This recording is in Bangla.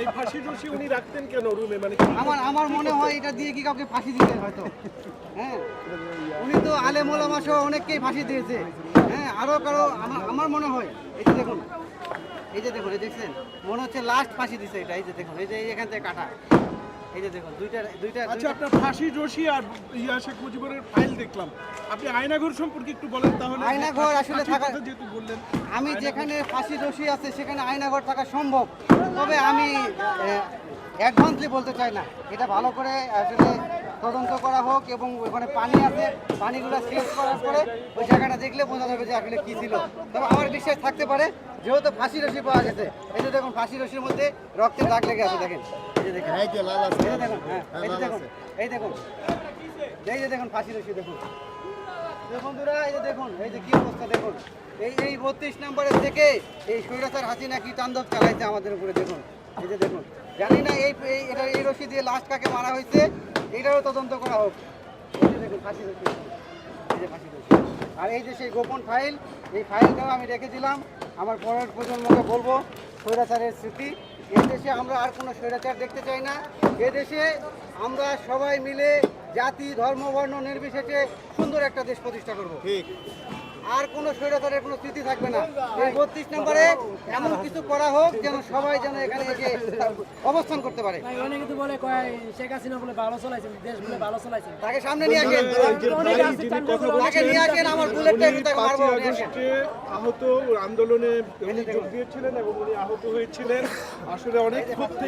এই ফাঁসি টুসি উনি রাখতেন কেন রুমে? মানে আমার আমার মনে হয় এটা দিয়ে কি কাউকে ফাঁসি দিতেন হয়তো। হ্যাঁ? উনি তো আলে মোলামা সহ অনেককেই ফাঁসি দিয়েছে। হ্যাঁ? আরও কারও আমার আমার মনে হয় এই যে দেখুন, এই যে দেখুন, এই দেখছেন? মনে হচ্ছে লাস্ট ফাঁসি দিছে এটা। এই যে দেখুন, এই যে এখান থেকে কাটা। এই যে দেখুন দুইটা দুইটা আচ্ছা আপনার ফাঁসি রশি আর ইয়া শেখ মুজিবুরের ফাইল দেখলাম। আপনি আয়নাঘর সম্পর্কে একটু বলেন তাহলে। আয়নাঘর আসলে থাকা- যেহেতু বললেন আমি যেখানে ফাঁসি রশি আছে সেখানে আয়নাঘর থাকা সম্ভব। তবে আমি অ্যাডভান্সলি বলতে চাই না। এটা ভালো করে আসলে তদন্ত করা হোক এবং ওখানে পানি আছে পানিগুলো চেঞ্জ করার পরে ওই জায়গাটা দেখলে বোঝা যাবে যে আসলে কী ছিল। তবে আমার বিশ্বাস থাকতে পারে যেহেতু ফাঁসি রশি পাওয়া গেছে এই যে দেখুন ফাঁসি রশির মধ্যে রক্তের দাগ লেগে আছে দেখেন। এই যে এই দেখুন হ্যাঁ এই দেখুন এই দেখুন। এই যে দেখুন ফাঁসি রশি দেখুন। বন্ধুরা এই যে দেখুন এই যে কি অবস্থা দেখুন। এই এই বত্রিশ নম্বরের থেকে এই স্বৈরাচার হাসিনা কি তাণ্ডব চালাইছে আমাদের উপরে দেখুন। এই যে দেখুন। জানি না এই এই- এটা এই রশি দিয়ে লাস্ট কাকে মারা হয়েছে এটারও তদন্ত করা হোক। দেখুন, ফাঁসি এই যে ফাঁসি আর এই যে সেই গোপন ফাইল, এই ফাইলটাও আমি রেখেছিলাম। আমার পরের প্রজন্মকে বলব, স্বৈরাচারের স্মৃতি। এদেশে দেশে আমরা আর কোনো স্বৈরাচার দেখতে চাই না। এদেশে আমরা সবাই মিলে জাতি ধর্ম বর্ণ নির্বিশেষে সুন্দর একটা দেশ প্রতিষ্ঠা করব। ঠিক। আর কোনো স্বৈরাচারের কোনো স্মৃতি থাকবে না। এই বত্রিশ নম্বরে এমন কিছু করা হোক যেন সবাই যেন এখানে এসে অবস্থান করতে পারে। অনেকে তো বলে শেখ হাসিনা বলে ভালো চলাইছেন দেশ বলে ভালো চলাইছেন। তাকে সামনে নিয়ে আসেন। তাকে নিয়ে আসেন আমার বুলেটটা মারবো আহত আন্দোলনে উনি যোগ দিয়েছিলেন এবং উনি আহত হয়েছিলেন। আসলে অনেক ক্ষোভ থেকে